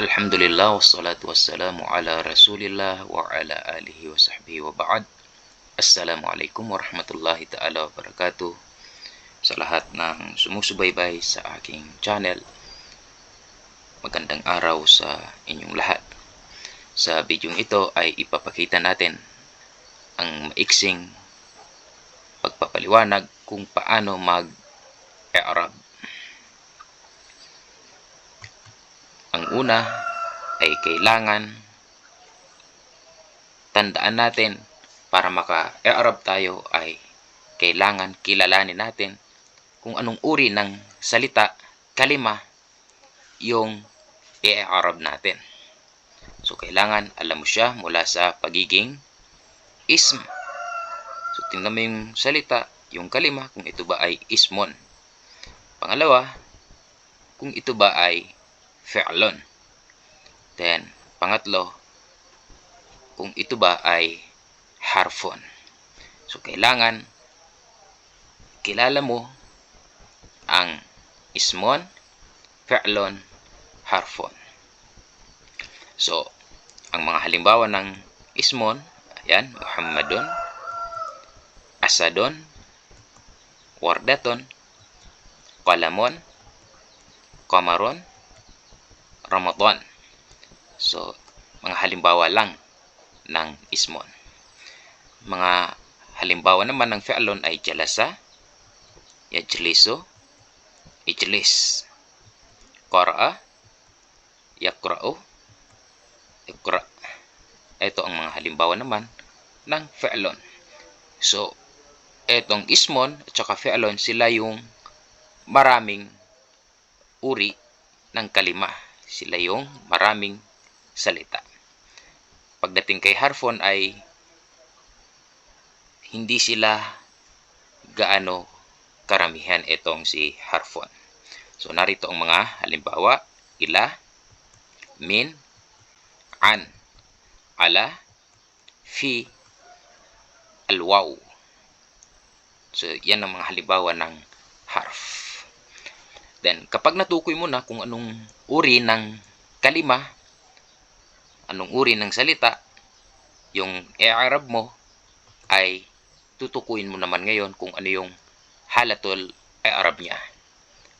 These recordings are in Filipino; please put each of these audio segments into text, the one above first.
Alhamdulillah wassalatu wassalamu ala Rasulillah wa ala alihi wa sahbihi wa ba'd. Assalamualaikum warahmatullahi ta'ala wabarakatuh. Sa lahat ng sumusubaybay sa aking channel, magandang araw sa inyong lahat. Sa bidyong ito ay ipapakita natin ang maiksing pagpapaliwanag kung paano mag-i'rab. Ang una ay kailangan tandaan natin para maka-i'rab tayo ay kailangan kilalanin natin kung anong uri ng salita, kalima, yung i-i'rab natin. So, kailangan alam mo siya mula sa pagiging ism. So, tingnan mo yung salita, yung kalima, kung ito ba ay ismon. Pangalawa, kung ito ba ay fi'lon. Then, pangatlo, kung ito ba ay harfon. So, kailangan kilala mo ang ismon, fi'lon, harfon. So, ang mga halimbawa ng ismon, ayan, Muhammadun, Asadon, Wardaton, Qalamon, Qamaron, Ramadan. So, mga halimbawa lang ng ismon. Mga halimbawa naman ng fi'lon ay jalasa, yajliso, ijlis, qara'a, yakra'u, ikra. Ito ang mga halimbawa naman ng fi'lon. So, etong ismon at saka fi'lon sila yung maraming uri ng kalima. Sila yung maraming salita. Pagdating kay harfon ay hindi sila gaano karamihan itong si harfon. So, narito ang mga halimbawa. Ila, min, an, ala, fi, alwaw. So, yan ang mga halimbawa ng harf. Then, kapag natukoy mo na kung anong uri ng kalima, anong uri ng salita, yung i-arab mo ay tutukuyin mo naman ngayon kung ano yung halatul i-arab niya.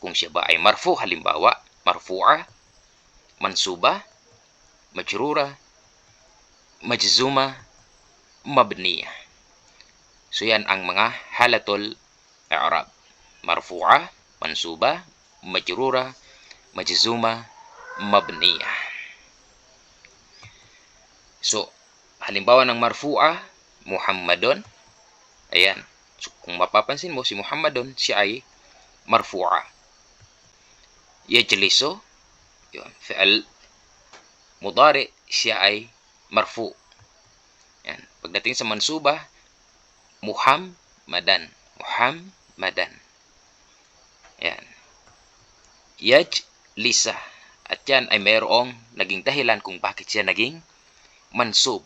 Kung siya ba ay marfu, halimbawa, marfu'a, mansuba, majrura, majzuma, mabniya. So yan ang mga halatul i'rab. Marfu'a, mansuba, majrura, majzuma, mabniya. So, halimbawa ng marfu'a, Muhammadun. Ayan. So, kung mapapansin mo, si Muhammadun, siya ay marfu'a. Yajliso, yun, fi'al mudari, siya ay marfu. Yan. Pagdating sa mansuba, Muhammadan. Muhammadan. Yan. Yaj lisa. At yan ay mayroong naging dahilan kung bakit siya naging mansub.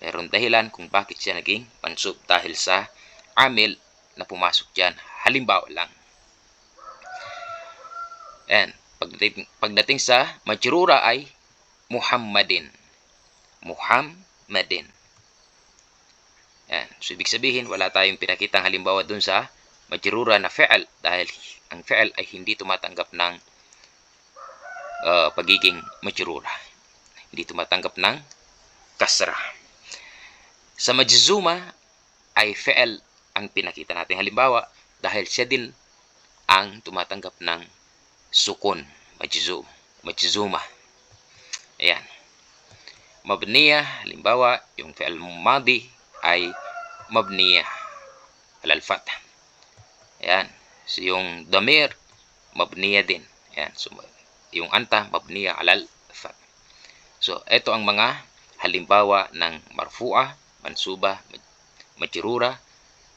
Mayroong dahilan kung bakit siya naging mansub dahil sa amil na pumasok dyan. Halimbawa lang. Yan. Pagdating, pagdating sa majrura ay Muhammadin. Muhammadin. Yan. So, ibig sabihin, wala tayong pinakitang halimbawa dun sa majrura na fi'al dahil ang fi'al ay hindi tumatanggap ng uh, pagiging majrura. Hindi tumatanggap ng kasra. Sa majzuma ay fi'al ang pinakita natin halimbawa dahil siya din ang tumatanggap ng sukun, majzum, majzuma. Ayan. Mabniya, halimbawa, yung fi'al madi ay mabniya alal fath. Ayan. So, yung damir, mabniya din. Ayan. So, yung anta, mabniya alal. So, ito ang mga halimbawa ng marfu'a, mansuba, majrura,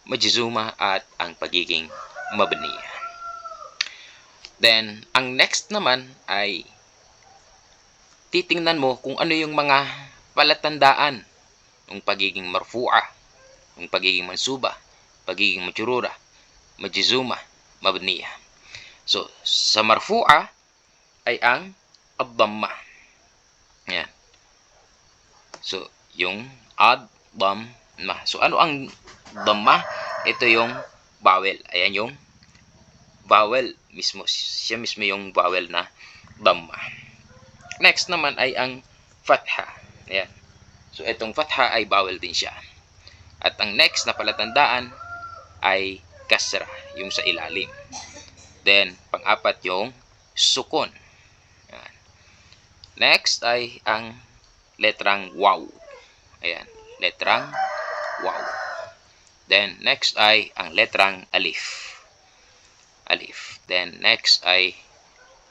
majzuma, at ang pagiging mabniya. Then, ang next naman ay titingnan mo kung ano yung mga palatandaan ng pagiging marfu'a, ng pagiging mansuba, pagiging majrura, majzuma, mabniya. So, sa marfu'a ay ang ad-damma. Yan. So, yung ad, dam, ma. So, ano ang damma? Ito yung vowel. Ayan yung vowel mismo. Siya mismo yung vowel na damma. Next naman ay ang fatha. Ayan. So, itong fatha ay vowel din siya. At ang next na palatandaan ay kasra, yung sa ilalim. Then, pang-apat yung sukon. Next ay ang letrang waw. Ayan, letrang waw. Then, next ay ang letrang alif. Alif. Then, next ay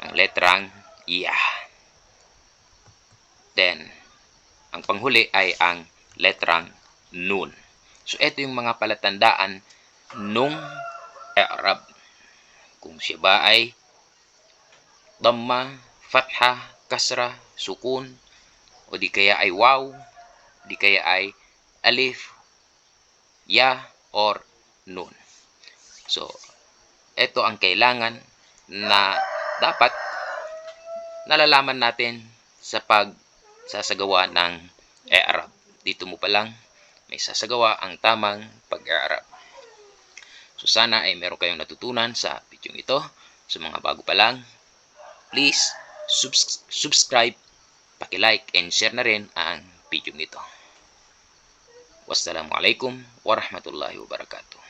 ang letrang iya. Then, ang panghuli ay ang letrang nun. So, ito yung mga palatandaan nung Arab. Kung siya ba ay damma, fatha, kasra, sukun, o di kaya ay waw, di kaya ay alif, ya, or nun. So, ito ang kailangan na dapat nalalaman natin sa pag sasagawa ng e-arab. Dito mo pa lang may sasagawa ang tamang pag-arab. So sana ay meron kayong natutunan sa video ito. Sa mga bago pa lang, please subs- subscribe, paki-like and share na rin ang video nito. Wassalamualaikum warahmatullahi wabarakatuh.